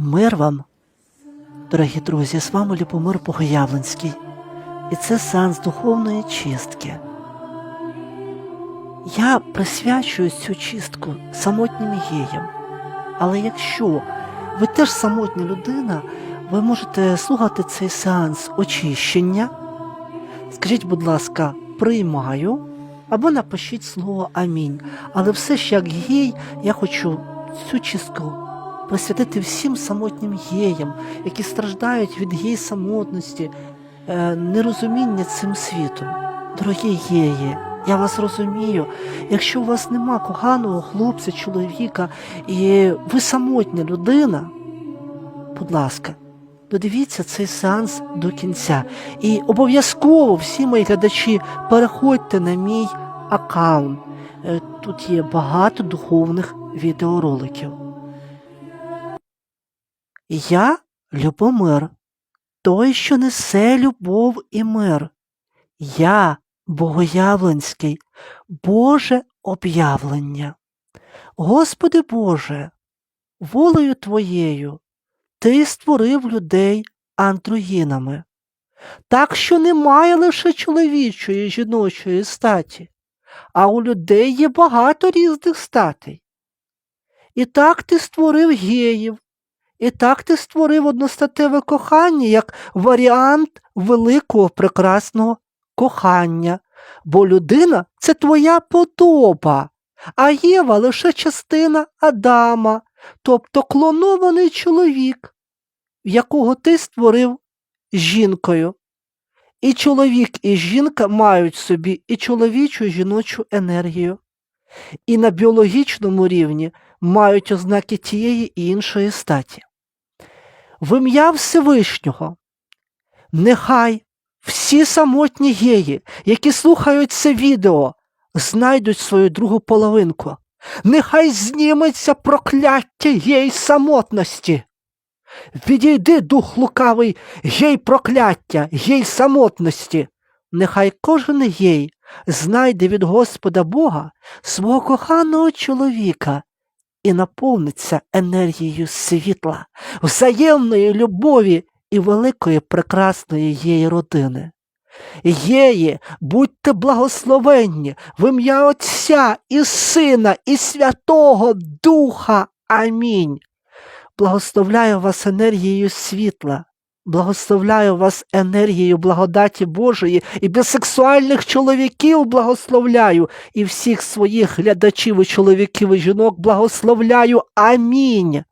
Мир вам, дорогі друзі, з вами Любомир Богоявленський, і це сеанс духовної чистки. Я присвячую цю чистку самотнім геям. Але якщо ви теж самотня людина, ви можете слухати цей сеанс очищення. Скажіть, будь ласка, приймаю або напишіть слово амінь. Але все ж як гей, я хочу цю чистку присвятити всім самотнім геям, які страждають від гей самотності, е, нерозуміння цим світом. Дорогі геї, я вас розумію. Якщо у вас нема коханого хлопця, чоловіка, і ви самотня людина, будь ласка, додивіться цей сеанс до кінця. І обов'язково всі мої глядачі переходьте на мій аккаунт. Е, Тут є багато духовних відеороликів. Я Любомир, той, що несе любов і мир. Я Богоявленський, Боже об'явлення. Господи Боже, волею Твоєю Ти створив людей андроїнами, так що немає лише чоловічої жіночої статі, а у людей є багато різних статей. І так ти створив геїв, і так ти створив одностатеве кохання як варіант великого прекрасного кохання, бо людина це твоя подоба, а Єва лише частина Адама, тобто клонований чоловік, якого ти створив жінкою. І чоловік, і жінка мають собі і чоловічу, і жіночу енергію, і на біологічному рівні мають ознаки тієї і іншої статі. В ім'я Всевишнього, нехай всі самотні геї, які слухають це відео, знайдуть свою другу половинку. Нехай зніметься прокляття гей самотності. Відійди, дух лукавий, гей прокляття, гей самотності. Нехай кожен гей знайде від Господа Бога свого коханого чоловіка і наповниться енергією світла, взаємної любові і великої прекрасної її родини. Єї, будьте благословенні в ім'я Отця і Сина, і Святого Духа. Амінь. Благословляю вас енергією світла, благословляю вас енергією благодаті Божої і бісексуальних чоловіків благословляю, і всіх своїх глядачів і чоловіків і жінок благословляю. Амінь.